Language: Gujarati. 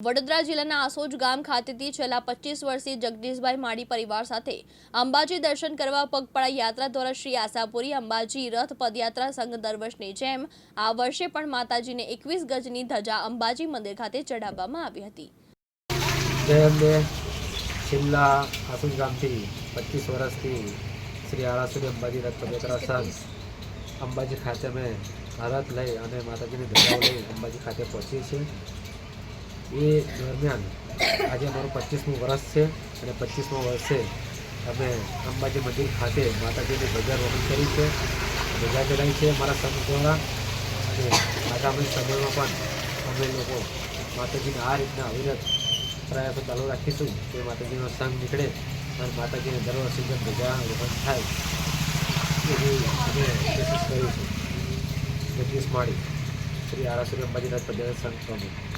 વડોદરા જિલ્લાના આસોજ ગામ ખાતેથી છેલ્લા પચીસ વર્ષથી જગદીશભાઈ માળી પરિવાર સાથે અંબાજી દર્શન કરવા પગપાળા યાત્રા દ્વારા શ્રી આશાપુરી અંબાજી રથ પદયાત્રા સંઘ દર વર્ષની જેમ આ વર્ષે પણ માતાજીને એકવીસ ગજની ધજા અંબાજી મંદિર ખાતે ચઢાવવામાં આવી હતી. અંબાજી ખાતે અમે રથ લઈ અને માતાજીની ધજાઓ લઈ અંબાજી ખાતે પહોંચીએ છીએ. એ દરમિયાન આજે અમારું પચીસમું વર્ષ છે અને પચીસમા વર્ષે અમે અંબાજી મંદિર ખાતે માતાજીની વહન કરી છે. બજાર ચડાવી છે મારા સંઘ દ્વારા. અને આગામી સમયમાં પણ અમે લોકો માતાજીને આ રીતના અવિરત પ્રયાસો ચાલુ રાખીશું કે માતાજીનો સંઘ નીકળે અને માતાજીને દર વર્ષે જેમ બજાર વહન થાય એવી અમે કોશિશ કરીશું. પચીસ માળી શ્રી આરાસુરી અંબાજીનાથ પદયાત્રા સંઘ પ્રમુખ